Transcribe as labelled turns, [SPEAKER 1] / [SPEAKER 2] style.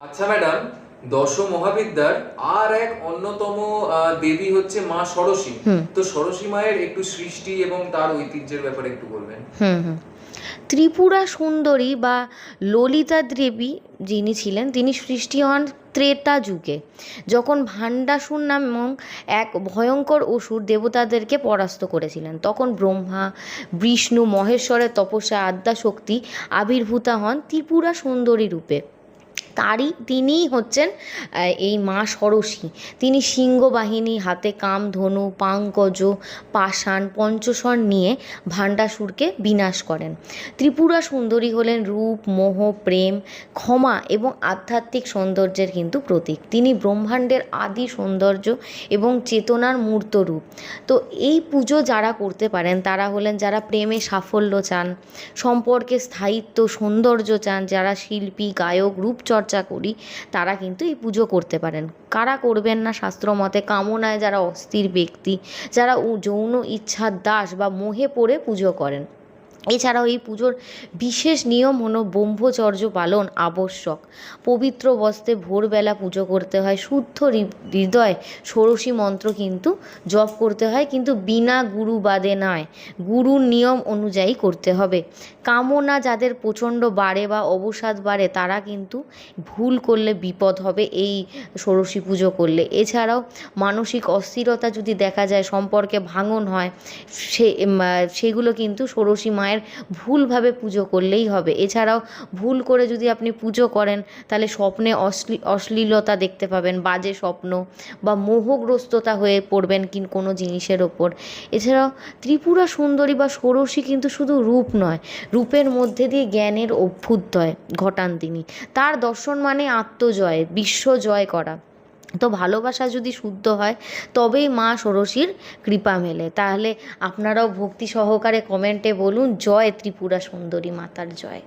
[SPEAKER 1] আচ্ছা ম্যাডাম দশ মহাবিদ্যার আর এক অন্যতম দেবী হচ্ছে মা ষোড়শী তো ষোড়শী মায়ের একটু সৃষ্টি এবং তার ঐতিহ্যের ব্যাপারে একটু বলবেন।
[SPEAKER 2] ত্রিপুরা সুন্দরী বা ললিতা দেবী যিনি ছিলেন তিনি সৃষ্টি হন ত্রেতা যুগে যখন ভাণ্ডাসুর নামক এক ভয়ঙ্কর অসুর দেবতাদেরকে পরাস্ত করেছিলেন। তখন ব্রহ্মা বিষ্ণু মহেশ্বরের তপস্যা আদ্যাশক্তি আবির্ভূতা হন ত্রিপুরা সুন্দরী রূপে। তারই তিনিই হচ্ছেন এই মা ষড়শী তিনি সিংহ বাহিনী হাতে কাম, ধনু, পাঙ্কজ, পাষাণ, পঞ্চস্বর নিয়ে ভাণ্ডাসুরকে বিনাশ করেন। ত্রিপুরা সুন্দরী হলেন রূপ, মোহ, প্রেম, ক্ষমা এবং আধ্যাত্মিক সৌন্দর্যের কিন্তু প্রতীক। তিনি ব্রহ্মাণ্ডের আদি সৌন্দর্য এবং চেতনার মূর্ত রূপ। তো এই পুজো যারা করতে পারেন, তারা হলেন যারা প্রেমে সাফল্য চান, সম্পর্কে স্থায়িত্ব, সৌন্দর্য চান, যারা শিল্পী, গায়ক, রূপচর্চা করি, তারা কিন্তু এই পুজো করতে পারেন। কারা করবেন না শাস্ত্র মতে কামনায় যারা অস্থির ব্যক্তি, যারা যৌন ইচ্ছার দাস বা মোহে পড়ে পুজো করেন। এছাড়াও এই পুজোর বিশেষ নিয়ম হলো ব্রহ্মচর্য পালন আবশ্যক। পবিত্র বস্ত্রে ভোরবেলা পুজো করতে হয়, শুদ্ধ হৃদয় ষোড়শী মন্ত্র কিন্তু জপ করতে হয়, কিন্তু বিনা গুরু বাদে নয়, গুরুর নিয়ম অনুযায়ী করতে হবে। কামনা যাদের প্রচণ্ড বাড়ে বা অবসাদ বাড়ে, তারা কিন্তু ভুল করলে বিপদ হবে এই ষোড়শী পুজো করলে। এছাড়াও মানসিক অস্থিরতা যদি দেখা যায়, সম্পর্কে ভাঙন হয়, সে সেগুলো কিন্তু ষোড়শী মায়ের ভুলভাবে পুজো করলেই হবে। এছাড়াও ভুল করে যদি আপনি পুজো করেন, তাহলে স্বপ্নে অশ্লী, অশ্লীলতা দেখতে পাবেন, বাজে স্বপ্ন বা মোহগ্রস্ততা হয়ে পড়বেন কিন কোনো জিনিসের ওপর। এছাড়াও ত্রিপুরা সুন্দরী বা ষোড়শী কিন্তু শুধু রূপ নয়, রূপের মধ্যে দিয়ে জ্ঞানের অভ্যুদয় ঘটান তিনি। তার দর্শন মানে আত্মজয় বিশ্ব জয় করা। তো ভালোবাসা যদি শুদ্ধ হয়, তবেই মা ষোড়শীর কৃপা মেলে। তাহলে আপনারাও ভক্তি সহকারে কমেন্টে বলুন, জয় ত্রিপুরা সুন্দরী মাতার জয়।